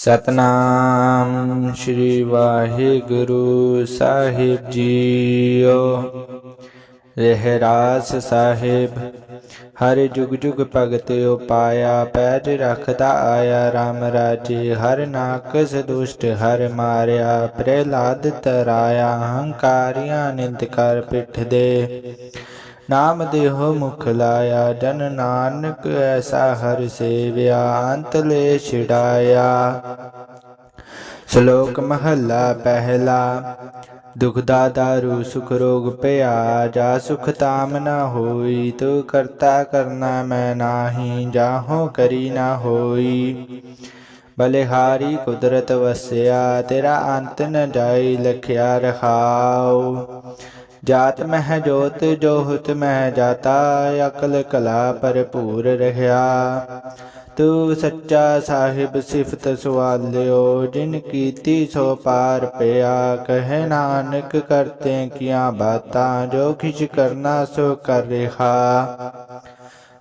Satnam Shri Waheguru Sahib JIO. Rehras Sahib, ਹਰ ਜੁਗ ਜੁਗ ਭਗਤ ਉਪਾਇਆ, ਪੈਜ ਰਖਦਾ ਆਇਆ RAM ਰਾਜੇ, ਹਰ ਨਾਕਸ ਦੁਸ਼ਟ, ਹਰ ਮਾਰਿਆ, ਪ੍ਰਹਿਲਾਦ ਤਰਾਇਆ, ਹੰਕਾਰੀਆਂ ਨਿੰਦ ਕਰ ਪਿੱਠ ਦੇ। ਨਾਮ ਦੇਹੋ ਮੁਖ ਲਾਇਆ, ਜਨ ਨਾਨਕ ਐਸਾ ਹਰ ਸੇਵਿਆ, ਅੰਤ ਲੈ ਛਿੜਾਇਆ। ਸ਼ਲੋਕ ਮਹੱਲਾ ਪਹਿਲਾ, ਦੁਖ ਦਾ ਦਾਰੂ, ਸੁਖ ਰੋਗ ਪਿਆ ਜਾ ਸੁਖ ਤਾਮ ਨਾ ਹੋਈ, ਤੂੰ ਕਰਤਾ ਕਰਨਾ ਮੈਂ ਨਾਹੀ, ਜਾਹੋ ਕਰੀ ਨਾ ਹੋਈ। ਬਲਿਹਾਰੀ ਕੁਦਰਤ ਵਸਿਆ, ਤੇਰਾ ਅੰਤ ਨ ਜਾਈ, ਲਖਿਆ ਰਖਾਓ। ਜਾਤ ਮਹਿ ਜੋਤ ਜੋਹਤ ਮਹਿ ਜਾਤਾ, ਅਕਲ ਕਲਾ ਭਰਪੂਰ ਰਹਾ ਤੂੰ ਸੱਚਾ ਸਾਹਿਬ ਸਿਫਤ ਸਵਾਲਿਓ, ਜਿਨ ਕੀਤੀ ਸੋ ਪਾਰ ਪਿਆ। ਕਹੇ ਨਾਨਕ ਕਰਤੇ ਕੀਆਂ ਬਾਤਾਂ, ਜੋ ਖਿਚ ਕਰਨਾ ਸੋ ਕਰ ਰਿਹਾ।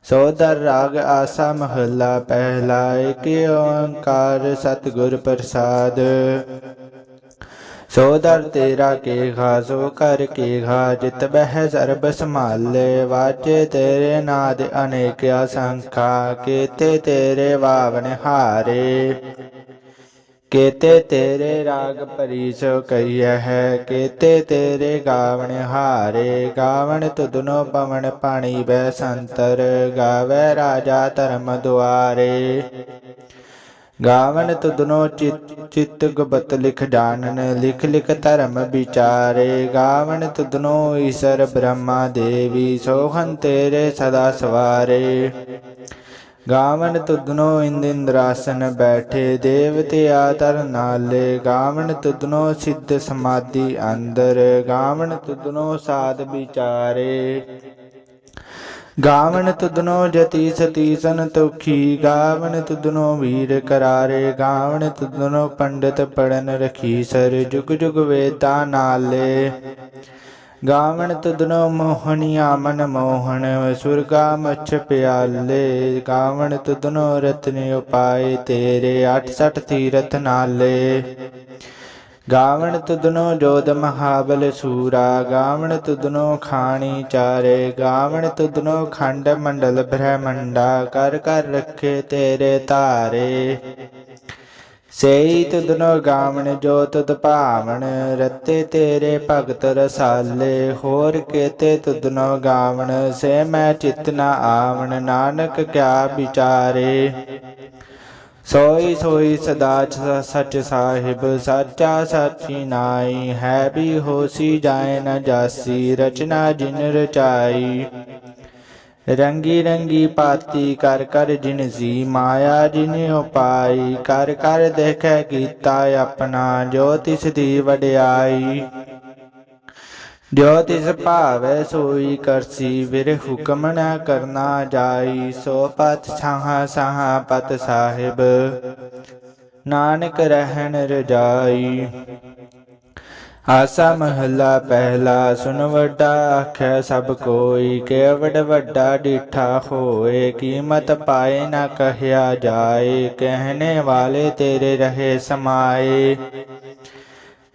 ਸੋਦਰ ਰਾਗ ਆਸਾ ਮਹੱਲਾ ਪਹਿਲਾ, ਏਕ ਓੰਕਾਰ ਸਤਿਗੁਰ ਪ੍ਰਸਾਦ। ਸੋ ਦਰ ਤੇਰਾ ਕੇ ਘਾ ਸੋ ਕਰ ਕੇ ਜਿਤ ਬਹਿ ਸਰਬ ਸੰਭਾਲੇ। ਵਾਜੇ ਤੇਰੇ ਨਾਦ ਅਨੇਕ ਅਸੰਖਾ ਕੀਤੇ ਤੇਰੇ ਵਾਵਨ ਹਾਰੇ। ਕੀਤੇ ਤੇਰੇ ਰਾਗ ਭਰੀ ਸੋ ਹੈ, ਕੀਤੇ ਤੇਰੇ ਗਾਵਣ ਹਾਰੇ। ਗਾਵਣ ਤੁਧਨੋ ਪਵਨ ਪਾਣੀ ਬੈ ਸੰਤਰ, ਗਾਵੇ ਰਾਜਾ ਧਰਮ ਦੁਆਰੇ। ਗਾਵਨ ਤੁਧਨੋ ਚਿਤ ਚਿਤ ਗੁਪਤ ਲਿਖ ਜਾਣਨ, ਲਿਖ ਲਿਖ ਧਰਮ ਵਿਚਾਰੇ। ਗਾਵਨ ਤੁਧਨੋ ਈਸ਼ਰ ਬ੍ਰਹਮਾ ਦੇਵੀ ਸੋਹਨ ਤੇਰੇ ਸਦਾ ਸਵਾਰੇ। ਗਾਵਨ ਤੁਧਨੋ ਇੰਦ ਇੰਦਰਾਸਨ ਬੈਠੇ, ਦੇਵਤੇ ਆਦਰ ਨਾਲੇ। ਗਾਵਨ ਤੁਧਨੋ ਸਿੱਧ ਸਮਾਧੀ ਅੰਦਰ ਗਾਵਨ ਤੁਧਨੋ ਸਾਧ ਵਿਚਾਰੇ। ਗਾਵਨ ਤੁਧਨੋ ਜਤੀ ਸਤੀ ਸੰਤੋਖੀ ਗਾਵਨ ਤੁਧਨੋ ਵੀਰ ਕਰਾਰੇ, ਗਾਵਨ ਤੁਧਨੋ ਪੰਡਤ ਪੜਨ ਰਖੀ, ਸਰ ਜੁਗ ਜੁਗ ਵੇਤਾ ਨਾਲੇ। ਗਾਵਨ ਤੁਧਨੋ ਮੋਹਣੀਆ ਮਨ ਮੋਹਣ ਸੁਰਗਾ ਮਛ ਪਿਆਲੇ। ਗਾਵਨ ਤੁਧਨੋ ਰਤਨ ਉਪਾਏ ਤੇਰੇ 68 ਤੀਰਥ ਨਾਲੇ। ਗਾਵਣ ਤੁਧਨੋ ਜੋਦ ਮਹਾਬਲ ਸੂਰਾ, ਗਾਵਣ ਤੁਧਨੋ ਖਾਣੀ ਚਾਰੇ, ਗਾਵਣ ਤੁਧਨੋ ਖੰਡ ਮੰਡਲ ਬ੍ਰਹਮੰਡਾ, ਕਰ ਕਰ ਰੱਖੇ ਤੇਰੇ ਤਾਰੇ ਸੇਈ ਤੁਧਨੋ ਗਾਵਣ ਜੋ ਤੁਧ ਭਾਵਣ, ਰਤੇ ਤੇਰੇ ਭਗਤ ਰਸਾਲੇ। ਹੋਰ ਕੇਤੇ ਤੁਧਨੋ ਗਾਵਣ, ਸੇ ਮੈਂ ਚਿਤ ਨਾ ਆਵਣ, ਨਾਨਕ ਕਿਆ ਵਿਚਾਰੇ। ਸੋਈ ਸੋਈ ਸਦਾ ਸ- ਸਚ ਸਾਹਿਬ, ਸਾਚਾ ਸਾਚੀ ਨਾਈ, ਹੈ ਵੀ ਹੋਸੀ ਜਾਏ ਨਾ ਜਾਸੀ, ਰਚਨਾ ਜਿਨ ਰਚਾਈ। ਰੰਗੀ ਰੰਗੀ ਪਾਤੀ ਕਰ ਕਰ ਜਿਨ ਸੀ ਮਾਇਆ ਜਿਨ ਉਪਾਈ, ਕਰ ਕਰ ਦੇਖੈ ਕੀਤਾ ਆਪਣਾ, ਜੋ ਤਿਸ ਦੀ ਵਡਿਆਈ। ਜੋ ਤਿਸ ਭਾਵੈ ਸੋਈ ਕਰਸੀ ਵਿਰ ਹੁਕਮ ਨਾ ਕਰਨਾ ਜਾਈ, ਸੋ ਪਤ ਛਾਹ ਸਾਹ ਪਤ ਸਾਹਿਬ। ਨਾਨਕ ਰਹਿਣ ਰਜਾਈ। ਆਸਾ ਮਹੱਲਾ ਪਹਿਲਾ, ਸੁਨ ਵੱਡਾ ਆਖੈ ਸਭ ਕੋਈ ਕੇਵੜ ਵੱਡਾ ਡੀਠਾ ਹੋਏ, ਕੀਮਤ ਪਾਏ ਨਾ ਕਹਿਆ ਜਾਏ, ਕਹਿਣੇ ਵਾਲੇ ਤੇਰੇ ਰਹੇ ਸਮਾਏ।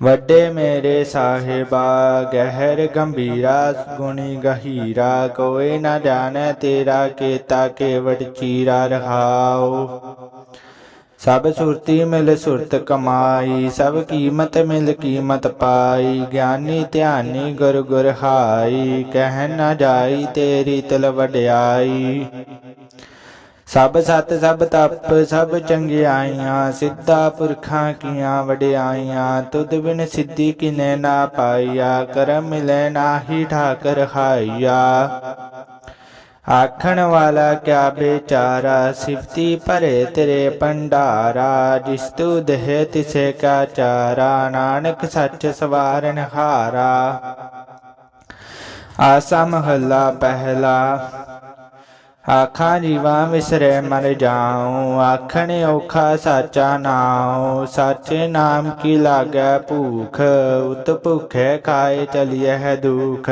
ਵੱਡੇ ਮੇਰੇ ਸਾਹਿਬਾ, ਗਹਿਰ ਗੰਭੀਰਾ ਗੁਣੀ ਗਹੀਰਾ, ਕੋਈ ਨਾ ਜਾਣੈ ਤੇਰਾ ਕੀਤਾ ਕੇਵੜ ਚੀਰਾ ਰਹਾਉ। ਸਭ ਸੁਰਤੀ ਮਿਲ ਸੁਰਤ ਕਮਾਈ, ਸਭ ਕੀਮਤ ਮਿਲ ਕੀਮਤ ਪਾਈ, ਗਿਆਨੀ ਧਿਆਨੀ ਗੁਰ ਗੁਰ ਹਾਈ, ਕਹਿ ਨਾ ਜਾਈ ਤੇਰੀ ਤਲ ਵਡਿਆਈ। ਸਭ ਸਤ ਸਭ ਤਪ ਸਭ ਚੰਗਿਆਈਆਂ, ਸਿੱਧਾ ਪੁਰਖਾਂ ਕੀਆਂ ਵਡਿਆਈਆਂ, ਤੁਧ ਬਿਨ ਸਿੱਧੀ ਕਿਨੇ ਨਾ ਪਾਈਆ, ਕਰਮ ਮਿਲੇ ਨਾਹੀ ਠਾਕਰ ਖਾਈਆ ਆਖਣ ਵਾਲਾ ਕਿਆ ਬੇਚਾਰਾ, ਸਿਫਤੀ ਭਰੇ ਤੇਰੇ ਭੰਡਾਰਾ, ਜਿਸ ਤੂ ਦੇਹ ਤਿਸੇ ਕਾ ਚਾਰਾ, ਨਾਨਕ ਸੱਚ ਸਵਾਰਨ ਹਾਰਾ। ਆਸਾ ਮਹੱਲਾ ਪਹਿਲਾ। ਆਖਾਂ ਜੀਵਾਂ ਵਿਸਰੇ ਮਰ ਜਾਉ, ਆਖਣ ਔਖਾ ਸਾਚਾ ਨਾਉ, ਸਾਚੇ ਨਾਮ ਕੀ ਲਾਗੈ ਭੂਖ, ਉਤ ਭੁਖੇ ਖਾਏ ਚਲੀਏ ਹੈ ਦੁਖ।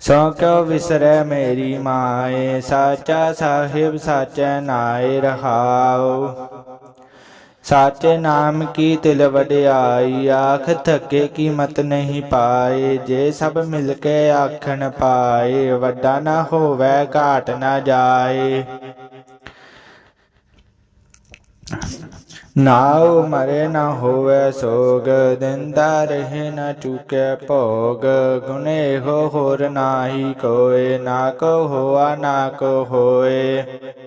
ਸੋ ਕਿਉ ਵਿਸਰੈ ਮੇਰੀ ਮਾਏ, ਸਾਚਾ ਸਾਹਿਬ ਸਾਚੈ ਨਾਏ ਰਹਾਉ। ਸਾਚੇ ਨਾਮ ਕੀ ਤਿਲ ਵਡਿਆਈ ਆਖ ਥਕੇ ਕੀਮਤ ਨਹੀਂ ਪਾਏ ਜੇ ਸਭ ਮਿਲ ਕੇ ਆਖਣ ਪਾਏ ਵੱਡਾ ਨਾ ਹੋਵੇ ਘਾਟ ਨਾ ਜਾਏ ਨਾਉ ਮਰੇ ਨਾ ਹੋਵੇ ਸੋਗ ਦਿੰਦਾ ਰਹੇ ਨਾ ਚੁਕੇ ਭੋਗ ਗੁਨੇ ਹੋ ਹੋਰ ਨਾਹੀ ਕੋਏ ਨਾ ਕੋ ਹੋਆ ਨਾ ਕੋ ਹੋਏ ਜੇ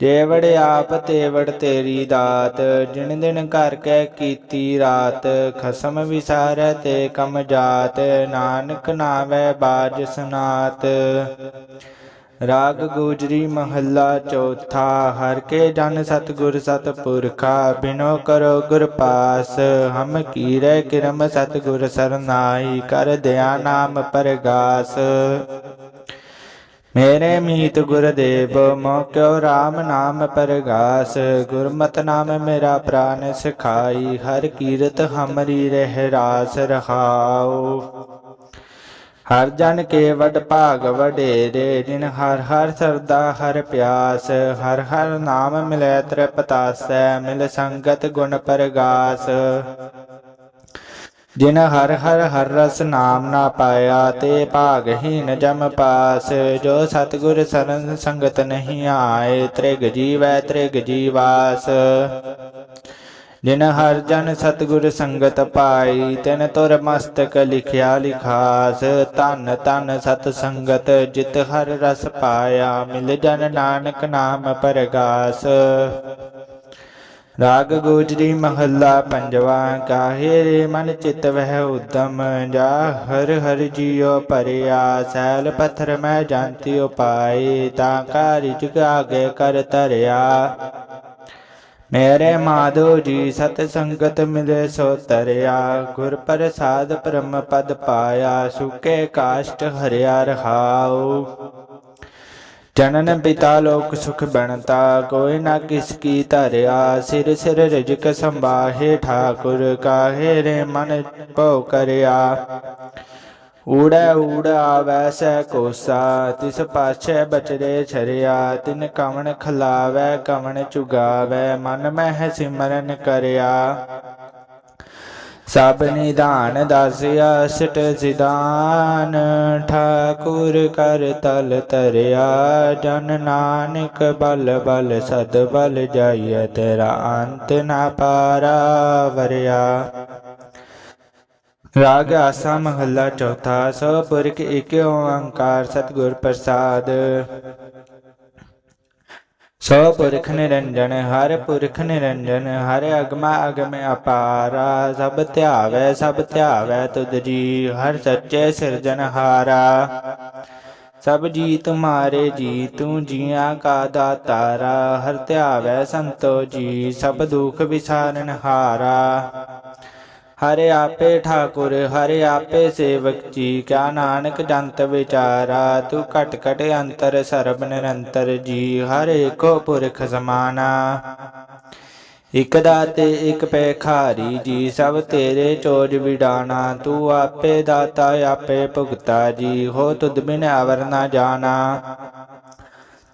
ਜੇਵੜ ਆਪ ਤੇਵੜ ਤੇਰੀ ਦਾਤ, ਜਿਨ ਦਿਨ ਕਰ ਕੇ ਕੀਤੀ ਰਾਤ, ਖਸਮ ਵਿਸਾਰੈ ਤੇ ਕਮ ਜਾਤ, ਨਾਨਕ ਨਾਵੇ ਬਾਜ ਸੁਨਾਤ। ਰਾਗ ਗੋਜਰੀ ਮਹੱਲਾ ਚੌਥਾ, ਹਰ ਕੇ ਜਨ ਸਤਗੁਰ ਸਤਪੁਰਖਾ ਬਿਨੋ ਕਰੋ ਗੁਰ ਪਾਸ, ਹਮ ਕੀਰੇ ਕਿਰਮ ਸਤਗੁਰ ਸਰਨਾਈ, ਕਰ ਦਿਆ ਨਾਮ ਪਰਗਾਸ। ਮੇਰੇ ਮੀਤ ਗੁਰਦੇਵ, ਮੋਕਿਓ ਰਾਮ ਨਾਮ ਪਰਗਾਸ, ਗੁਰਮਤ ਨਾਮ ਮੇਰਾ ਪ੍ਰਾਨ ਸਿਖਾਈ, ਹਰ ਕੀਰਤ ਹਮਰੀ ਰਹਿ ਰਾਸ ਰਹਾਉ। ਹਰ ਜਨ ਕੇ ਵਡ ਭਾਗ ਵਡੇਰੇ ਜਿਨ ਹਰ ਹਰ ਸਰਦਾ ਹਰ ਪਿਆਸ, ਹਰ ਹਰ ਨਾਮ ਮਿਲੈ ਤ੍ਰਿਪਤਾਸੈ, ਮਿਲ ਸੰਗਤ ਗੁਣ ਪਰਗਾਸ। ਜਿਨ ਹਰ ਹਰ ਹਰ ਰਸ ਨਾਮ ਨਾ ਪਾਇਆ ਤੇ ਭਾਗਹੀਨ ਜਮ ਪਾਸ, ਜੋ ਸਤਿਗੁਰ ਸਰਨ ਸੰਗਤ ਨਹੀਂ ਆਏ, ਤ੍ਰਿਗ ਜੀਵੈ ਤ੍ਰਿਗ ਜੀਵਾਸ। ਜਿਨ ਹਰ ਜਨ ਸਤਿਗੁਰ ਸੰਗਤ ਪਾਈ, ਤਿਨ ਤੁਰ ਮਸਤਕ ਲਿਖਿਆ ਲਿਖਾਸ। ਧਨ ਧਨ ਸਤ ਸੰਗਤ, ਜਿਤ ਹਰ ਰਸ ਪਾਇਆ, ਮਿਲ ਜਨ ਨਾਨਕ ਨਾਮ ਪਰਗਾਸ। ਰਾਗ ਗੋਜਰੀ ਮਹੱਲਾ ਪੰਜਵਾ, ਕਾਹੇ ਰੇ ਮਨ ਚਿਤ ਵਹਿ ਉਦਮ, ਜਾ ਹਰ ਹਰ ਜੀਉ ਭਰਿਆ, ਸੈਲ ਪੱਥਰ ਮੈਂ ਜਾਣਤੀ ਉਪਾਏ, ਤਾਂ ਕਾਰਿ ਕਾਗੇ ਕਰ ਤਰਿਆ ਮੇਰੇ ਮਾਧੋ ਜੀ ਸਤ ਸੰਗਤ ਮਿਲੇ ਸੋ ਤਰਿਆ, ਗੁਰ ਪ੍ਰਸਾਦ ਬ੍ਰਹਮ ਪਦ ਪਾਇਆ, ਸੁਕੇ ਕਾਸ਼ਟ ਹਰਿਆ ਰਹਾਉ। ਜਨਨ ਪਿਤਾ ਲੋਕ ਸੁਖ ਬਣਤਾ, ਕੋਈ ਨਾ ਕਿਸ ਕੀ ਧਰਿਆ, ਸਿਰ ਸਿਰ ਰਿਜਕ ਸੰਭਾਹੇ, ਠਾਕੁਰ ਕਾਹੇ ਰੇ ਮਨ ਭਉ ਕਰਿਆ। ਊੜੈ ਊੜ ਆਵੈ ਕੋਸਾ, ਤਿਸ ਪਾਛੈ ਬਚਰੇ ਛਰਿਆ, ਤਿਨ ਕਵਣ ਖਲਾਵੈ, ਕਵਣ ਚੁਗਾਵੈ, ਮਨ ਮਹਿ ਸਿਮਰਨ ਕਰਿਆ। ਸਭ ਨਿਧਾਨ ਦਾਸਿਆ, ਸਿਟ ਸਿਧਾਨ। ਠਾਕੁਰ ਕਰ ਤਲ ਤਰਿਆ ਜਨ ਨਾਨਕ ਬਲ ਬਲ, ਸਦ ਬਲ ਜਾਈਐ ਤੇਰਾ ਅੰਤ ਨਾ ਪਾਰਾ ਵਰਿਆ। ਰਾਗ ਆਸਾ ਮਹੱਲਾ ਚੌਥਾ, ਸੋ ਪੁਰਖ ਇੱਕ ਓੰਕਾਰ, ਸਤਿਗੁਰ ਪ੍ਰਸਾਦ। ਸੋ ਪੁਰਖ ਨਿਰੰਜਨ, ਹਰ ਪੁਰਖ ਨਿਰੰਜਨ, ਹਰ ਅਗਮਾ ਅਗਮ ਅਪਾਰਾ, ਸਭ ਧਿਆਵੈ ਸਭ ਧਿਆਵੈ ਤੁਧ ਜੀ, ਹਰ ਸੱਚੇ ਸਿਰਜਨਹਾਰਾ ਸਭ ਜੀ ਤੁਮਾਰੇ ਜੀ, ਤੂੰ ਜੀਆਂ ਕਾ ਦਾਤਾਰਾ, ਹਰ ਧਿਆਵੈ ਸੰਤੋ ਜੀ, ਸਭ ਦੁਖ ਵਿਸਾਰਨ ਹਾਰਾ। ਹਰਿ ਆਪੇ ਠਾਕੁਰ, ਹਰਿ ਆਪੇ ਸੇਵਕ ਜੀ। ਕਿਆ ਨਾਨਕ ਜੰਤ ਵਿਚਾਰਾ, ਤੂੰ ਘਟ ਘਟ ਅੰਤਰ ਸਰਬ ਨਿਰੰਤਰ ਜੀ। ਹਰ ਏਕੋ ਪੁਰਖ ਸਮਾਨਾ। ਇਕ ਦਾਤੇ, ਇਕ ਪੈਖਾਰੀ ਜੀ, ਸਭ ਤੇਰੇ ਚੋਜ ਵਿਡਾਣਾ। ਤੂੰ ਆਪੇ ਦਾਤਾ, ਆਪੇ ਭੁਗਤਾ ਜੀ। ਹੋ ਤੁਧ ਬਿਨ ਅਵਰ ਨਾ ਜਾਣਾ।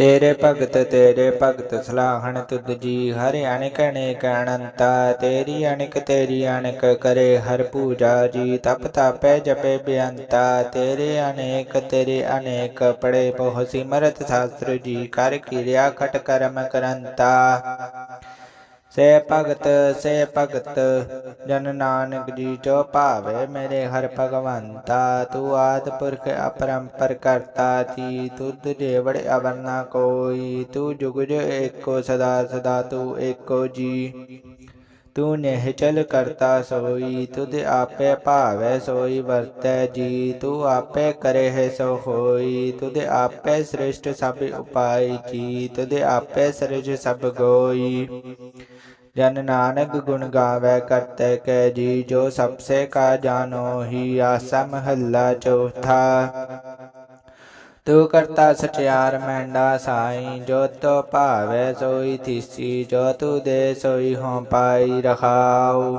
ਤੇਰੇ ਭਗਤ ਤੇਰੇ ਭਗਤ ਸਲਾਹਣ ਤੁਧ ਜੀ, ਹਰਿ ਅਣਕ ਅਣੇਕ ਅਨੰਤਾ, ਤੇਰੀ ਅਣਕ ਤੇਰੀ ਅਣਕ ਕਰੇ ਹਰ ਪੂਜਾ ਜੀ, ਤਪ ਤਾਪੈ ਜਪੇ ਬੇਅੰਤਾ ਤੇਰੇ ਅਨੇਕ ਤੇਰੇ ਅਨੇਕ ਪੜੇ ਬਹੁ ਸਿਮਰਤ ਸ਼ਾਸਤਰ ਜੀ, ਕਰ ਕਿਰਿਆ ਖਟ ਕਰਮ ਕਰੰਤਾ। ਸੇ ਭਗਤ ਸੇ ਭਗਤ, ਜਨ ਨਾਨਕ ਜੀ ਜੋ ਭਾਵੇ ਮੇਰੇ ਹਰ ਭਗਵੰਤਾ, ਤੂੰ ਆਦ ਪੁਰਖ ਅਪਰੰਪਰ ਕਰਤਾ ਤੀ ਤੁਧ ਦੇਵੜ ਅਵਰ ਨਾ ਕੋਈ, ਤੂੰ ਜੁਗ ਜੁਗ ਏਕੋ ਸਦਾ ਸਦਾ ਤੂੰ ਏਕੋ ਜੀ। ਤੂੰ ਨਿਹਚਲ ਕਰਤਾ ਸੋਈ, ਤੁਧ ਆਪੇ ਭਾਵੈ ਸੋਈ ਵਰਤੈ ਜੀ, ਤੂੰ ਆਪੇ ਕਰੇ ਹੈ ਸੋ ਹੋਈ, ਤੁਧ ਆਪੇ ਸ੍ਰਿਸ਼ਟ ਸਭ ਉਪਾਈ ਜੀ, ਤੁਧ ਆਪੇ ਸਿਰਜ ਸਭ ਗੋਈ। ਜਨ ਨਾਨਕ ਗੁਣ ਗਾਵੇ ਕਰਤੇ ਕੈ ਜੀ, ਜੋ ਸਭ ਸੇ ਕਾ ਜਾਨੋ ਹੀ ਆਸਾ ਮਹੱਲਾ ਚੌਥਾ। ਤੂੰ ਕਰਤਾ ਸਚਿਆਰ ਮੈਂਡਾ ਸਾਈ, ਜੋ ਤੋ ਭਾਵੇ ਸੋਈ ਥੀਸੀ, ਜੋ ਤੂੰ ਦੇ ਸੋਈ ਹੋਂ ਪਾਈ ਰਖਾਉ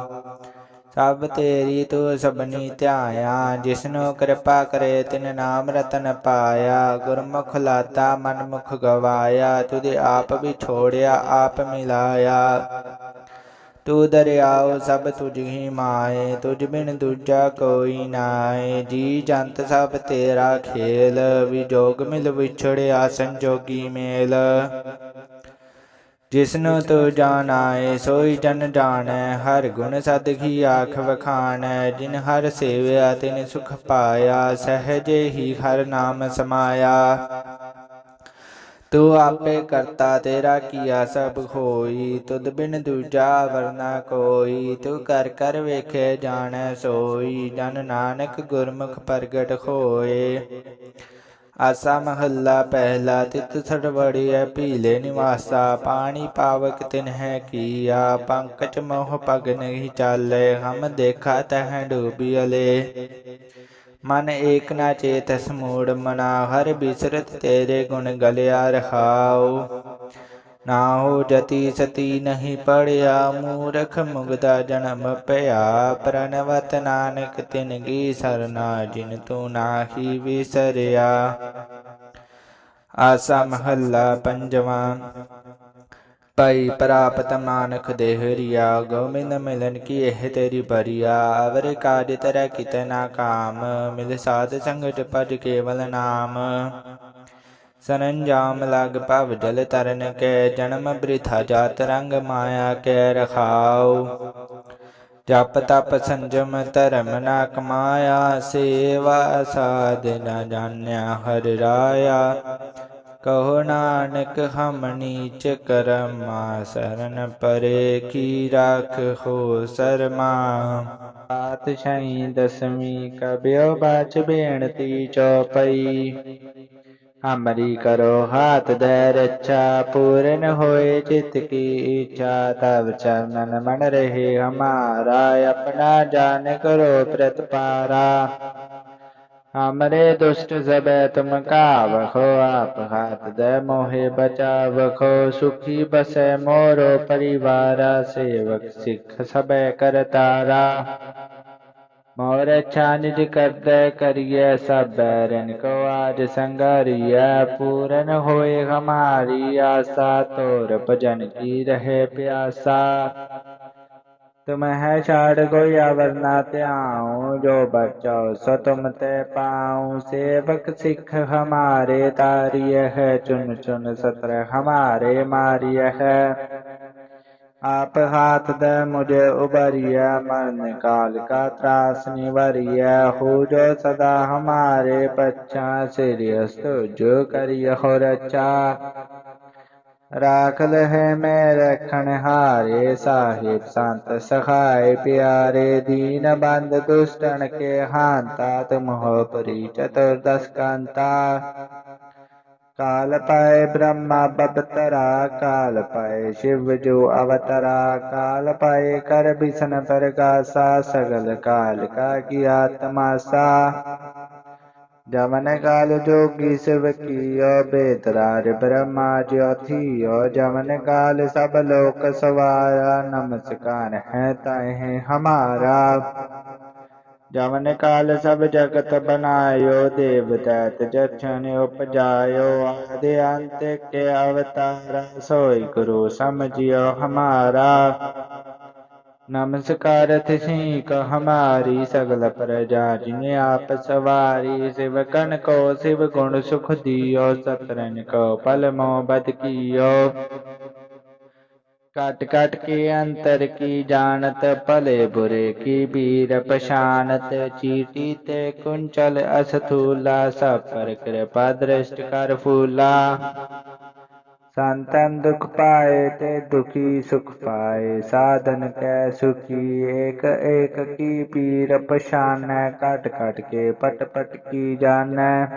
ਸਭ ਤੇਰੀ ਤੂੰ ਸਭਨੀ ਧਿਆਇਆ, ਜਿਸਨੂੰ ਕਿਰਪਾ ਕਰੇ ਤਿਨ ਨਾਮ ਰਤਨ ਪਾਇਆ। ਗੁਰਮੁਖ ਲਾਤਾ ਮਨਮੁਖ ਗਵਾਇਆ, ਤੁਧ ਆਪ ਵੀ ਛੋੜਿਆ, ਆਪ ਮਿਲਾਇਆ। ਤੂੰ ਦਰਿਆਉ ਸਭ ਤੁਝ ਹੀ ਮਾਏ, ਤੁਝ ਬਿਨ ਦੂਜਾ ਕੋਈ ਨਾਏ। ਜੀ ਜੰਤ ਸਭ ਤੇਰਾ ਖੇਲ ਵਿਜੋਗ ਮਿਲ ਵਿਛੜਿਆ ਸੰਜੋਗੀ ਮੇਲ। ਜਿਸਨੂੰ ਤੂੰ ਜਾਣਾਏ, ਸੋਈ ਜਨ ਜਾਣੈ, ਹਰ ਗੁਣ ਸਦਗੀ ਆਖ ਵਖਾਣੈ। ਜਿਨ ਹਰ ਸੇਵਿਆ, ਤਿਨ ਸੁਖ ਪਾਇਆ, ਸਹਜੇ ਹੀ ਹਰ ਨਾਮ ਸਮਾਇਆ। ਤੂੰ ਆਪੇ ਕਰਤਾ ਤੇਰਾ ਕੀਆ ਸਭ ਹੋਈ ਤੁਧ ਬਿਨ ਦੂਜਾ ਵਰਨਾ ਕੋਈ, ਤੂੰ ਕਰ ਕਰ ਵੇਖੇ ਜਾਣੈ ਸੋਈ, ਜਨ ਨਾਨਕ ਗੁਰਮੁਖ ਪ੍ਰਗਟ ਹੋਏ। ਆਸਾ ਮਹੱਲਾ ਪਹਿਲਾ ਤਿਤ ਸਰਵੜੀਐ ਪੀਲੇ ਨਿਵਾਸਾ, ਪਾਣੀ ਪਾਵਕ ਤਿਨ ਹੈ ਕੀਆ, ਪੰਕਜ ਮੋਹ ਪਗ ਨਹੀਂ ਚਾਲੇ, ਹਮ ਦੇਖਾ ਤਹ ਅਲੇ। ਮਨ ਏਕ ਨਾ ਚੇਤ ਸਮੂੜ ਮਨਾ, ਹਰ ਬਿਸਰਤ ਤੇਰੇ ਗੁਣ ਗਲਿਆ ਰਖਾਉ ਨਾ ਹੋ ਜਤੀ ਸਤੀ ਨਹੀਂ ਪੜਿਆ, ਮੂਰਖ ਮੁਗਦਾ ਜਨਮ ਪਿਆ ਪ੍ਰਣਵਤ ਨਾਨਕ ਤਿਨਗੀ ਸਰਨਾ, ਜਿਨ ਤੂੰ ਨਾਹੀ ਵਿਸਰਿਆ। ਆਸਾ ਮਹੱਲਾ ਪੰਜਵਾਂ। ਪਈ ਪ੍ਰਾਪਤ ਮਾਨਕ ਦੇਹਰੀਆ ਗੋਮਿੰਦ ਮਿਲਨ ਕੀ ਇਹ ਤੇਰੀ ਬਰੀਆ? ਅਵਰ ਕਾਜ ਤਰ ਕਿਤੇ ਨਾ ਕਾਮ, ਮਿਲ ਸਾਧ ਸੰਗਤ ਭਜ ਕੇਵਲ ਨਾਮ। ਸਰੰਜਾਮ ਲਗ ਪਵ ਜਲ ਤਰਨ ਕੇ, ਜਨਮ ਬ੍ਰਿਥਾ ਜਾਤ ਰੰਗ ਮਾਇਆ ਕੇ ਰਖਾਉ ਜਪ ਤਪ ਸੰਜਮ ਧਰਮ ਨਾ ਕਮਾਇਆ, ਸੇਵਾ ਸਾਧ ਨਾ ਜਾਣਿਆ ਹਰ ਰਾਇਆ। ਕਹੋ ਨਾਨਕ, ਹਮ ਨੀਚ ਕਰਮਾ ਸਰਨ ਪਰੇ ਕੀ ਰਾਖ ਹੋ ਸਰਮਾ। ਪਾਤਸ਼ਾਹੀ ਦਸਵੀਂ ਕਬਿਓ ਬਾਚ ਬੇਣਤੀ ਚੌਪਈ। ਹਮਰੀ ਕਰੋ ਹਾਥ ਦੇ ਰੱਛਾ, ਪੂਰਨ ਹੋਏ ਚਿਤ ਕੀ ਇੱਛਾ ਤਬ ਚਰਨਨ ਮਨ ਰਹੇ ਹਮਾਰਾ, ਆਪਣਾ ਜਾਨ ਕਰੋ ਪ੍ਰਤਪਾਰਾ। हमरे दुष्ट सबे तुम कावखो आप हाथ दे मोहे बचावखो सुखी बसे मोरो परिवारा सेवक सिख सबे करतारा मोर अच्छा निज कर दे करिए सब बैरन को आज संगारिया पूरन होए हमारी आशा तोर भजन की रहे प्यासा تمہیں ہے چھاڑ گویا ورنہ تے آؤں جو بچو سو تم تے پاؤں سیوک سکھ ہمارے تاریہ ہے چن چن سطر ہمارے ماریہ ہے آپ ہاتھ دے مجھے ابریے مرن کال کا تراس نیوریے ہو جو صدا ہمارے بچہ سیریس جو کریے ਰਾਖਲ ਹੈ ਮੈਂ ਰਖਣ ਹਾਰੇ ਸਾਹਿਬ ਸੰਤ ਸਖਾਏ ਪਿਆਰੇ ਦੀਨ ਬੰਦ ਦੁਸ਼ਟਨ ਕੇ ਹਾੰਤਾ ਤੁਮਹੁ ਪਰੀ ਚਤੁਰਦਸ ਕਾਂਤਾ। ਕਾਲ ਪਾਏ ਬ੍ਰਹਮਾ ਬਬਤਰਾ ਕਾਲ ਪਾਏ ਸ਼ਿਵ ਜੋ ਅਵਤਰਾ। ਕਾਲ ਪਾਏ ਕਰ ਬਿਸ਼ਨ ਪ੍ਰਗਾਸਾ, ਸਗਲ ਕਾਲ ਕਾ ਕੀ ਜਮਨ ਕਾਲ ਜੋਗੀ ਸਿਵ ਕੀਓ ਬੇਤਰਾਰ ਬ੍ਰਹਮਾ ਜੋਥੀਓ ਜਮਨ ਕਾਲ ਸਭ ਲੋਕ ਸਵਾਰਾ ਨਮਸਕਾਰ ਹੈ ਤਾਹੇ ਹਮਾਰਾ ਜਮਨ ਕਾਲ ਸਭ ਜਗਤ ਬਨਾਇਓ ਦੇਵ ਤੈਤ ਜਛਨ ਉਪਜਾਇਓ ਆਦਿ ਅੰਤ ਕੇ ਅਵਤਾਰ ਸੋਈ ਗੁਰੂ ਸਮਝਿਓ ਹਮਾਰਾ ਨਮਸਕਾਰਥ ਸੀਕ ਹਮਾਰੀ ਸਗਲ ਪ੍ਰਜਾ, ਜਿਨੇ ਆਪ ਸਵਾਰੀ, ਸਿਵ ਕਨ ਕੋ, ਸਿਵ ਗੁਣ ਸੁਖ ਦਿਓ ਸਤਰਨ ਕੋ ਪਲ ਮੋ ਬਦ ਕੀਓ। ਕਟ ਕਟ ਕੇ ਅੰਤਰ ਕੀ ਜਾਣਤ, ਭਲੇ ਬੁਰੇ ਕੀ ਵੀਰ ਪਛਾਨਤ, ਚੀਟੀ ਤੇ ਕੁੰਚਲ ਅਸਥੂਲਾ ਸਭ ਪਰ ਕਿਰਪਾ ਦ੍ਰਿਸ਼ਟ ਕਰ ਫੂਲਾ। ਸੰਤਨ ਦੁਖ ਪਾਏ ਤੇ ਦੁਖੀ ਸੁਖ ਪਾਏ। ਸਾਧਨ ਕੈ ਸੁਖੀ, ਏਕ ਏਕ ਕੀ ਪੀਰ ਪਛਾਨੈ ਕਟ ਕਟ ਕੇ ਪਟ ਪਟ ਕੀ ਜਾਣੈ।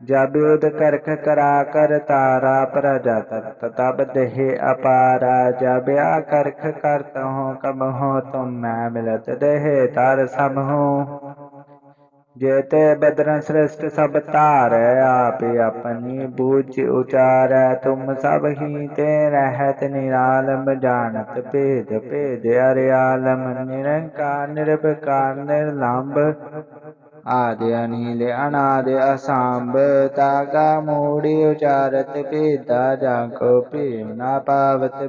ਜਬ ਉਦ ਕਰਖ ਕਰਾ ਕਰ ਤਾਰਾ, ਪ੍ਰਜਾ ਤਤ ਤਬ ਦੇਹ ਅਪਾਰਾ। ਜਬ ਆ ਕਰਖ ਕਰਤ ਹੋ ਕਬ ਹੋ ਤੁਮ ਮੈਂ ਮਿਲਤ ਦੇਹ, ਤਰ ਸਮ ਹੋ ਜੇਤੇ ਬਦਰਨ ਸ੍ਰਿਸ਼ਟ ਸਭ ਧਾਰੈ ਆਪੇ ਆਪਣੀ ਬੂਝ ਉਚਾਰੈ, ਤੁਮ ਸਭ ਹੀ ਤੇ ਰਹਿਤ ਨਿਰਾਲਮ, ਜਾਣਤ ਭੇਦ ਭੇਦ ਅਰਿਆਲਮ, ਨਿਰੰਕਾਰ ਨਿਰਭਕਾਰ ਨਿਰਲੰਭ ਆਦਿ ਅਨੀਲ, ਅਨਾਦ ਅਸੰਭ, ਤਾਗਾ ਮੂੜੀ ਉਚਾਰਤ ਭੇਦਾ, ਜਾਂ ਕੋ ਭੇਵ ਨਾ ਪਾਵਤ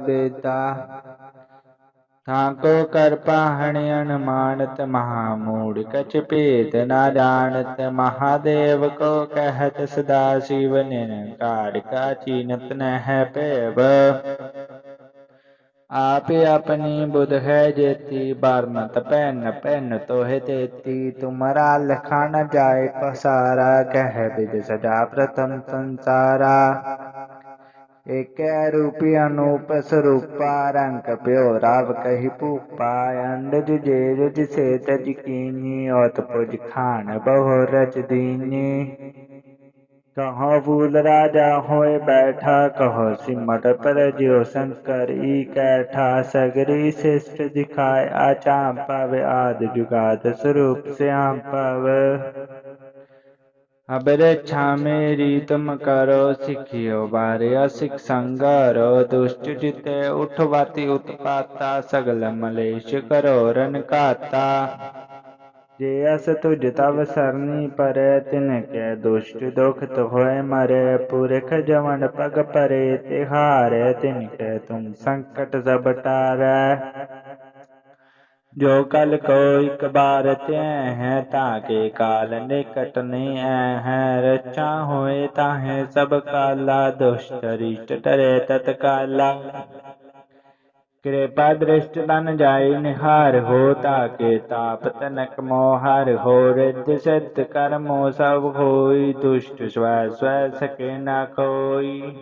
ਬੇਦਾ ਤਾਕੋ ਕਰ ਪਾਹਣ ਅਨਮਾਨਤ ਮਹਾ ਮੂੜ ਕਛ ਭੇਦ ਨਾ ਜਾਣਤ ਮਹਾਦੇਵ ਕੋ ਕਹਿਤ ਸਦਾ ਸ਼ਿਵ ਨਿਰੰਕਾਰ ਕਾ ਚੀਨਤ ਨਹਿ ਭੇਵ ਆਪੇ ਆਪਣੀ ਬੁਧ ਹੈ ਜੇਤੀ ਬਰਨਤ ਪੈਨ ਪੈਨ ਤੋਹਿ ਤੇਤੀ ਤੁਮਰਾ ਲਖਾ ਨ ਜਾਏ ਪਸਾਰਾ ਕਹਿ ਬਿਜ ਸਦਾ ਪ੍ਰਥਮ ਸੰਸਾਰਾ ਏਕੈ ਰੂਪੀ ਅਨੂਪ ਸਰੂਪਾ ਰੰਗ ਪਿਓ ਰਾਵ ਕਹੀ ਭੂਪਾ ਅੰਡਜ ਜੇ ਰਜ ਸੇ ਤਜ ਕੀਨੀ ਔਤ ਪੁਜ ਖਾਨ ਬਹੁ ਰਚ ਦੀਨੀ ਕਹੋ ਫੂਲ ਰਾਜਾ ਹੋਏ ਬੈਠਾ ਕਹੋ ਸਿਮਟ ਪਰ ਜਿਉ ਸ਼ੰਕਰ ਈ ਕੈਠਾ ਸਗਰੀ ਸਿਸ਼ਟ ਦਿਖਾਏ ਆਚਾਮ ਪਵ ਆਦ ਜੁਗਾਦ ਸਰੂਪ ਸਿਆਮ ਪਵ ਅਬ ਰਛਾ ਮੇਰੀ ਤੁਮ ਕਰੋ ਸਿਖਿਓ ਬਾਰਿਆ ਸਿਖ ਸੰਗਾਰੋ ਦੁਸ਼ਟ ਜਿਤੇ ਉਠਵਾਤੀ ਉਤਪਾਤਾ ਸਗਲ ਮਲੇਸ਼ ਕਰੋ ਰਨ ਘਾਤਾ ਜੇ ਅਸ ਤੁਜ ਤਵ ਸਰਨੀ ਪਰੈ ਤਿਨ ਕੈ ਦੁਸ਼ਟ ਦੁਖਤ ਹੋਏ ਮਰੇ ਪੁਰਖ ਜਵਨ ਪਗ ਪਰੇ ਤਿਹਾਰੈ ਤਿਨ ਕੈ ਤੁਮ ਸੰਕਟ ਸਭ ਟਾਰੈ ਜੋ ਕਲ ਕੋ ਇਕ ਬਾਰ ਤੈ ਹੈ ਤਾਕੇ ਕਾਲ ਨਿਕਟ ਨਹੀਂ ਐ ਹੈ। ਰਚਾ ਹੋਏ ਤਾਹੇ ਸਭ ਕਾਲਾ, ਦੁਸ਼ਟ ਰਿਸ਼ਟ ਟਰੇ ਤਤ ਕਾਲਾ ਕਿਰਪਾ ਦ੍ਰਿਸ਼ਟ ਤਨ ਜਾਏ ਨਿਹਾਰ ਹੋ, ਤਾ ਕੇ ਤਾਪ ਤਨਕ ਮੋਹਰ ਹੋ। ਰਿੱਧ ਸਿੱਧ ਕਰਮੋ ਸਭ ਹੋਈ, ਦੁਸ਼ਟ ਸਵੈ ਸਵੈ ਸਕੇ ਨਾ ਕੋਈ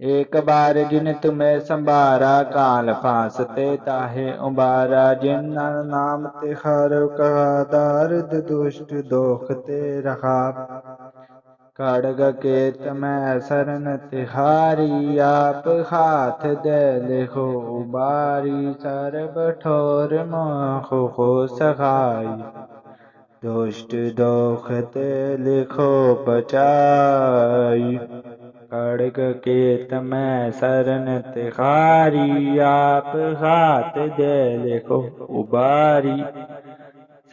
ਏਕ ਬਾਰ ਜਿਨ ਤੁਮੇ ਸੰਭਾਰਾ, ਕਾਲ ਫਾਸਤੇ ਤਾਹੇ ਉਬਾਰਾ ਜਿਨ ਨਾਮ ਤੇ ਹਰ ਕਹਾ ਦਾਰਦ, ਦੁਸ਼ਟ ਦੋਖ ਤੇ ਰਹਾ। ਖੜਗ ਕੇਤ ਮੈਂ ਸਰਨ ਤਿਹਾਰੀ ਆਪ ਹਾਥ ਦੇ ਲਿਖੋ, ਬਾਰੀ ਸਰਬ ਠੋਰ ਮੋਹ ਹੋ ਸਹਾਈ। ਦੁਸ਼ਟ ਦੋਖ ਤੇ ਲਿਖੋ ਬਚਾਈ ਖੜਗ ਕੇਤ ਮੈਂ ਸਰਨ ਤਿਹਾਰੀ ਆਪ ਹਾਥ ਦੇ ਲਿਖੋ, ਉਬਾਰੀ।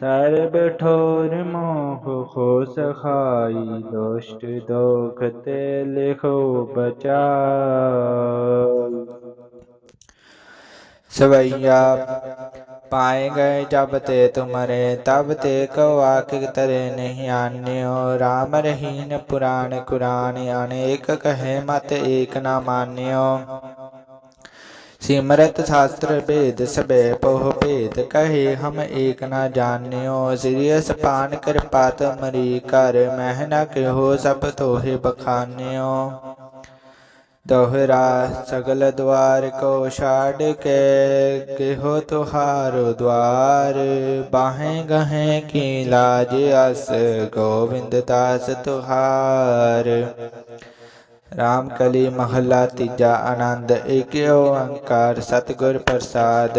ਸਰਬ ਠੋਰ ਮੋਹ ਹੋ ਸਖਾਈ, ਦੁਸ਼ਟ ਦੋਖ ਤੇ ਲਿਖੋ ਬਚਾਈ। ਸਵਈਆ ਪਾਏ ਗਏ ਜਬ ਤੇ ਤੁਮਰੇ, ਤਬ ਤੇ ਕਉ ਆਖਿ ਤਰੇ ਨਹੀਂ ਆਨਿਓ। RAM ਰਹੀਨ ਪੁਰਾਣ ਕੁਰਾਨ ਅਨੇਕ ਕਹੇ ਮਤ ਏਕ ਨਾ ਮਾਨਿਓ। ਸਿਮਰਤ ਸ਼ਾਸਤਰ ਭੇਦ ਸਬੈ ਪਹੁ ਭੇਦ, ਕਹੇ ਹਮ ਏਕ ਨਾ ਜਾਣਿਓ। ਸਿਰਿਯਸ ਪਾਨ ਕਿਰਪਾ ਤੁਮਰੀ ਕਰ, ਮਹਿ ਨ ਕਿਹੋ ਸਭ ਤੋਹਿ ਬਖਾਨਿਓ। ਦੋਹਰਾ ਸਗਲ ਦਵਾਰ ਕੋ ਛਾੜ ਕੇ ਗਿਹੋ ਤੁਹਾਰੋ ਦਵਾਰ? ਬਾਹੇ ਗਹੇ ਕੀ ਲਾਜ ਅਸ ਗੋਬਿੰਦ ਦਾਸ ਤੁਹਾਰ। ਰਾਮ ਕਲੀ ਮਹੱਲਾ ਤੀਜਾ ਆਨੰਦ, ਏਕ ਓੰਕਾਰ ਸਤਿਗੁਰ ਪ੍ਰਸਾਦ।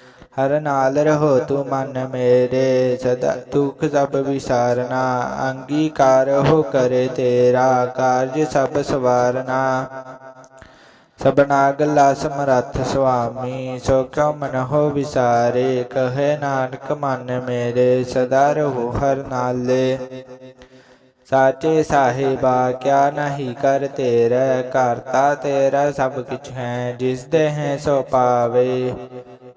ਹਰ ਨਾਲ ਰਹੋ ਤੂੰ ਮਨ ਮੇਰੇ, ਸਦਾ ਦੁਖ ਸਭ ਵਿਸਾਰਨਾ, ਅੰਗੀਕਾਰ ਹੋ ਕਰੇ ਤੇਰਾ, ਕਾਰਜ ਸਭ ਸਵਾਰਨਾ। ਸਬਨਾ ਗੱਲਾ ਸਮਰੱਥ ਸੁਆਮੀ, ਸੋ ਕਿਉ ਮਨ ਹੋ ਵਿਸਾਰੇ? ਕਹੇ ਨਾਨਕ, ਮਨ ਮੇਰੇ, ਸਦਾ ਰਹੋ ਹਰ ਨਾਲੇ। ਸਾਚੇ ਸਾਹਿਬਾ, ਕਿਆ ਨਹੀਂ ਕਰ ਤੇਰਾ ਕਰਤਾ ਤੇਰਾ ਸਭ ਕੁਛ ਹੈ ਜਿਸ ਦੇ ਹੈ ਸੋ ਪਾਵੇ।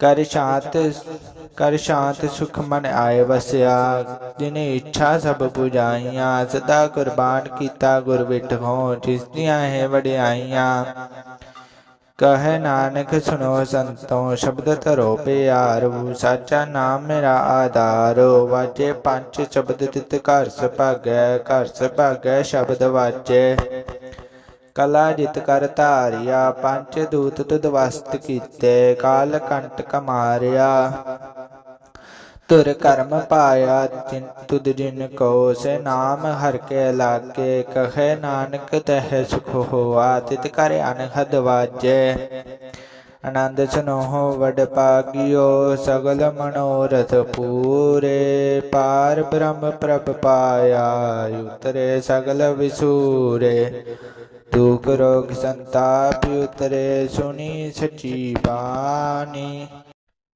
ਕਰ ਸ਼ਾਂਤ ਕਰ ਸ਼ਾਂਤ ਸੁਖ ਮਨ ਆਏ ਵਸਿਆ। ਜਿਨੇ ਇੱਛਾ ਸਭ 부ਜਾਈਆਂ ਸਦਾ ਕੁਰਬਾਨ ਕੀਤਾ ਗੁਰ ਬਿਠੋ ਜਿਸ ਦੀਆਂ ਹੈ ਵਡਿਆਈਆਂ। ਕਹੇ ਨਾਨਕ, ਸੁਣੋ ਸੰਤੋ, ਸ਼ਬਦ ਧਰੋ ਪਿਆਰੂ ਸਾਚਾ ਨਾਮ ਮੇਰਾ ਆਧਾਰੋ। ਵਾਜੇ ਪੰਜ ਸ਼ਬਦ ਤਿਤ ਘਰ ਸੁਭਾਗੈ ਘਰ ਸੁਭਾਗੈ ਸ਼ਬਦ ਵਾਜੇ। ਕਲਾ ਜਿਤ ਕਰ ਧਾਰਿਆ, ਪੰਜ ਦੂਤ ਤੁਧ ਵਸਤ ਕੀਤੇ, ਕਾਲ ਕੰਟਕ ਮਾਰਿਆ ਤੁਰ ਕਰਮ ਪਾਇਆ ਜਿਨ ਜਿਨ ਕੋ, ਸੇ ਨਾਮ ਹਰ ਕੇ ਲਾਗੇ, ਕਹੇ ਨਾਨਕ ਤਹਿ ਸੁਖ ਹੋਆ, ਤਿਤ ਕਰ ਅਨਹਦ ਵਾਜੇ। ਆਨੰਦ ਸੁਨੋ ਵਡ ਪਾਗਿਓ, ਸਗਲ ਮਨੋਰਥ ਪੂਰੇ। ਪਾਰ ਬ੍ਰਹਮ ਪ੍ਰਭ ਪਾਇਆ, ਉਤਰੇ ਸਗਲ ਵਿਸੂਰੇ। ਦੁਖ ਰੋਗ ਸੰਤਾਪ ਉਤਰੇ, ਸੁਣੀ ਸਚੀ ਬਾਣੀ।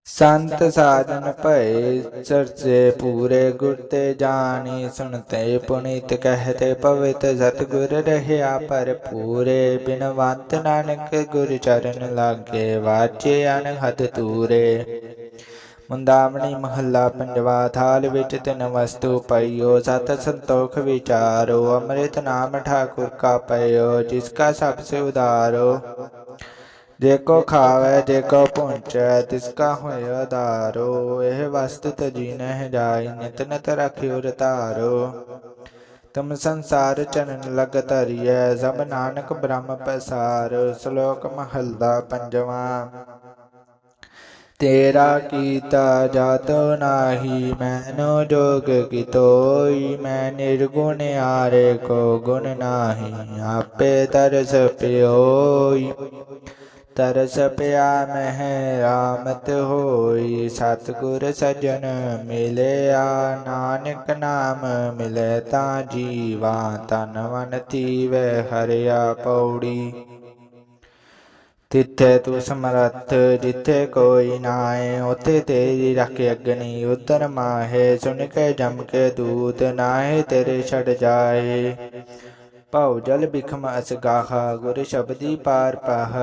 ਸੰਤ ਸਾਧਨ ਭਏ, ਚਰਚੇ ਪੂਰੇ ਗੁਰ ਤੇ ਜਾਣੀ। ਸੁਣਤੇ ਪੁਨੀਤ ਕਹਤੇ, ਪਵਿੱਤ ਸਤਿਗੁਰ ਰਹਿਆ ਪਰ ਪੂਰੇ ਬਿਨਵੰਤ ਨਾਨਕ ਗੁਰ ਚਰਨ ਲਾਗੇ, ਵਾਚੇ ਅਨਹਦ ਤੂਰੇ ਮੁੰਦਾਵਣੀ ਮਹੱਲਾ ਪੰਜਵਾ ਥਾਲ ਵਿੱਚ ਤਿੰਨ ਵਸਤੂ ਪਈਓ, ਸਤ ਸੰਤੋਖ ਵਿਚਾਰੋ, ਅੰਮ੍ਰਿਤ ਨਾਮ ਠਾਕੁਰ ਕਾ ਪਈਓ ਜਿਸ ਕਾ ਸਭ ਸੇ ਉਦਾਰੋ। ਦੇਖੋ ਖਾਵੇ, ਦੇਖੋ ਪਹੁੰਚੈ, ਤਿਸ ਕਾ ਹੋਇ ਆਧਾਰੋ ਇਹ ਵਸਤ ਤਜੀ ਨਹਿ ਜਾਈ, ਨਿਤ ਨਿਤ ਰਖਿਓ ਰਤਾਰੋ ਤੁਮ ਸੰਸਾਰ ਚਰਨ ਲਗ ਧਰਿਐ, ਸਭ ਨਾਨਕ ਬ੍ਰਹਮ ਪਸਾਰ, ਸ਼ਲੋਕ ਮਹੱਲਾ ਪੰਜਵਾਂ। ਤੇਰਾ ਕੀਤਾ ਜਾਤੋ ਨਾਹੀ, ਮੈਨੋ ਜੋਗ ਕਿਤੋਈ, ਮੈਂ ਨਿਰਗੁਣ ਆਰੇ ਕੋ ਗੁਣ ਨਾਹੀ, ਆਪੇ ਤਰਸ ਪਿਓਈ। ਤਰਸ ਪਿਆ ਮਹਿ ਰਾਮਤ ਹੋਈ, ਸਤਿਗੁਰ ਸਜਣ ਮਿਲਿਆ, ਨਾਨਕ ਨਾਮ ਮਿਲੇ ਤਾਂ ਜੀਵਾ ਤਨ ਵਨ ਤੀਵੈ ਹਰਿਆ ਪੌੜੀ। ਤਿੱਥੇ ਤੂੰ ਸਮਰੱਥ, ਜਿੱਥੇ ਕੋਈ ਨਾਏ ਉਥੇ ਤੇਰੀ ਰੱਖ ਅਗਨੀ ਉਤਰ ਮਾਹੇ, ਸੁਣ ਕੇ ਜਮ ਕੇ ਦੂਤ ਨਾਹੇ, ਤੇਰੇ ਛੜ ਜਾਏ ਭਉ ਜਲ ਬਿਖਮ ਅਸਗਾਹਾ ਗੁਰ ਸ਼ਬਦੀ ਪਾਰ ਪਾਹ।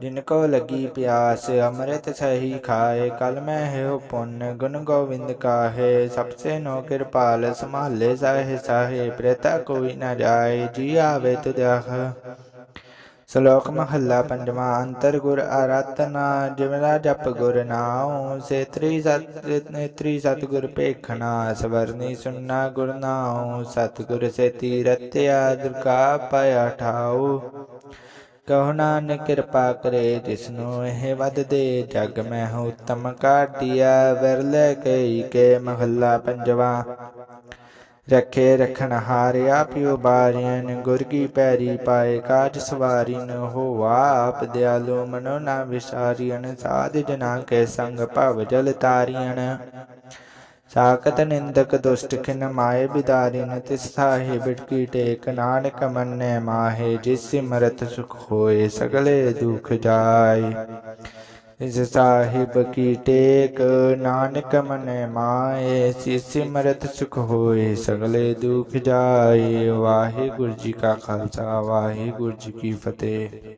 ਜਿਨ ਕੋ ਲਗੀ ਪਿਆਸ, ਅੰਮ੍ਰਿਤ ਸਹੀ ਖਾਏ, ਕਲ ਮੈਂ ਹੈ ਪੁੰਨ, ਗੁਣ ਗੋਵਿੰਦ ਕਾਹੇ। ਸਭ ਸੇ ਨੋ ਕਿਰਪਾਲ, ਸੰਭਾਲੇ ਸਾਹੇ ਸਾਹੇ, ਪ੍ਰੇਤਾ ਕੋਈ ਨਾ ਜਾਏ, ਜੀ ਆਵੇ ਤੁਧਿਆਹ ਸ਼ਲੋਕ ਮਹੱਲਾ ਪੰਜਵਾਂ ਅੰਤਰ ਗੁਰ ਆਰਾਧਨਾ ਜਿਵਨਾ ਜਪ ਗੁਰ ਨਾਉ ਸੇਤਰੀ ਸਤ ਨੇਤਰੀ ਸਤਿਗੁਰ ਭੇਖਣਾ, ਸਵਰਨੀ ਸੁਨਣਾ ਗੁਰ ਨਾਉ, ਸਤਿਗੁਰ ਸੇ ਤੀਰਤਿਆ ਦੁਰਗਾ ਪਾਇਆ ਠਾਉ। ਕਹੋ ਨਾਨਕ ਕਿਰਪਾ ਕਰੇ, ਜਿਸਨੂੰ ਇਹ ਵਦ ਦੇ, ਜਗ ਮੈਂ ਉਤਮ ਕਾਟਿਆ ਵਿਰਲੇ ਕਈ ਕੇ ਮਹੱਲਾ ਪੰਜਵਾ। ਰਖੇ ਰਖਣ ਹਾਰਿਆ ਪਿਉ ਬਾਰੀਨ ਗੁਰ ਕੀ ਪੈਰੀ ਪਾਏ ਕਾਜ ਸਵਾਰੀਨ ਹੋਵਾ ਆਪ ਦਿਆਲੂ ਮਨੋ ਨਾ ਵਿਸਾਰੀਨ ਸਾਧ ਜਨਾ ਕੇ ਸੰਗ ਭਵ ਜਲ ਤਾਰੀਨ ਸਾਕਤ ਨਿੰਦਕ ਦੁਸ਼ਟ ਖਿਨ ਮਾਏ ਬਿਦਾਰੀਨ, ਤਿਸ ਸਾਹਿਬ ਕੀ ਟੇਕ ਨਾਨਕ ਮੰਨੇ ਮਾਹੇ, ਜਿਸ ਸਿਮਰਤ ਸੁਖ ਹੋਏ ਸਗਲੇ ਦੁਖ ਜਾਏ। ਇਸ ਸਾਹਿਬ ਕੀ ਟੇਕ, ਨਾਨਕ ਮਨੇ ਮਾਏ ਸਿਮਰਤ ਸੁਖ ਹੋਏ, ਸਗਲੇ ਦੁਖ ਜਾਏ, ਵਾਹਿਗੁਰੂ ਜੀ ਕਾ ਖਾਲਸਾ, ਵਾਹਿਗੁਰੂ ਜੀ ਕੀ ਫਤਿਹ।